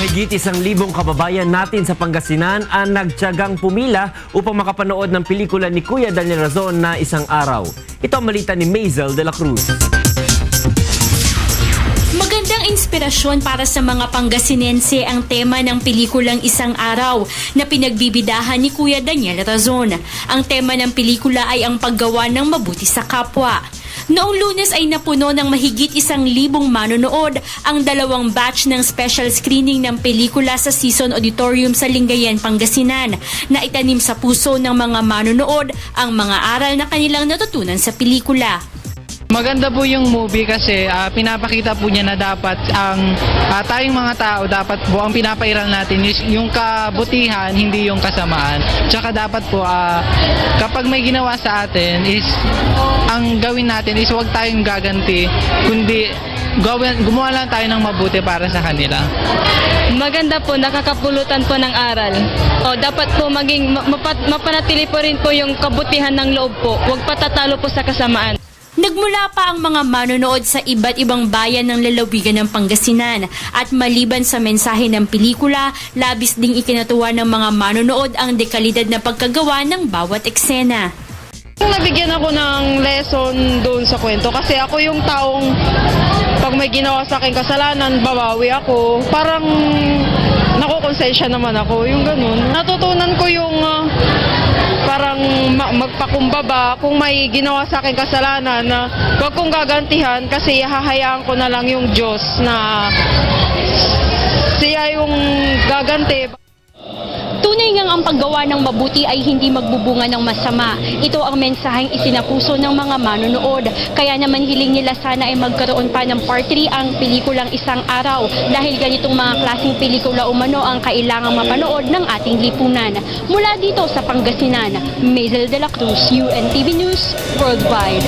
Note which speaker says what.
Speaker 1: Mahigit isang libong kababayan natin sa Pangasinan ang nagtyagang pumila upang makapanood ng pelikula ni Kuya Daniel Razon na Isang Araw. Ito ang malita ni Maisel de la Cruz.
Speaker 2: Magandang inspirasyon para sa mga Pangasinense ang tema ng pelikulang Isang Araw na pinagbibidahan ni Kuya Daniel Razon. Ang tema ng pelikula ay ang paggawa ng mabuti sa kapwa. Noong lunes ay napuno ng mahigit isang libong manonood ang dalawang batch ng special screening ng pelikula sa Season Auditorium sa Lingayen, Pangasinan na itanim sa puso ng mga manonood ang mga aral na kanilang natutunan sa pelikula.
Speaker 3: Maganda po yung movie kasi ah, pinapakita po niya na dapat ang ah, tayong mga tao dapat po ang pinapairal natin yung kabutihan hindi yung kasamaan. Tsaka dapat po ah, kapag may ginawa sa atin is ang gawin natin is huwag tayong gaganti kundi gawin, gumawa lang tayo ng mabuti para sa kanila.
Speaker 4: Maganda po, nakakapulutan po ng aral. O, dapat po maging ma- mapat- mapanatili po rin po yung kabutihan ng loob po. Huwag patatalo po sa kasamaan.
Speaker 2: Nagmula pa ang mga manonood sa iba't ibang bayan ng lalawigan ng Pangasinan at maliban sa mensahe ng pelikula, labis ding ikinatuwa ng mga manonood ang dekalidad na pagkagawa ng bawat eksena.
Speaker 5: Nabigyan ako ng lesson doon sa kwento kasi ako yung taong pag may ginawa sa akin kasalanan, babawi ako. Parang nakukonsensya naman ako, yung ganun. Natutunan ko yung ah, parang ma- magpakumbaba kung may ginawa sa akin kasalanan na wag kong gagantihan kasi hahayaan ko na lang yung Diyos na siya yung gaganti.
Speaker 2: Ang paggawa ng mabuti ay hindi magbubunga ng masama. Ito ang mensaheng isinapuso ng mga manonood. Kaya naman hiling nila sana ay magkaroon pa ng part 3 ang pelikulang isang araw dahil ganitong mga klaseng pelikula umano ang kailangang mapanood ng ating lipunan. Mula dito sa Pangasinan, Mazel de la Cruz, UNTV News Worldwide.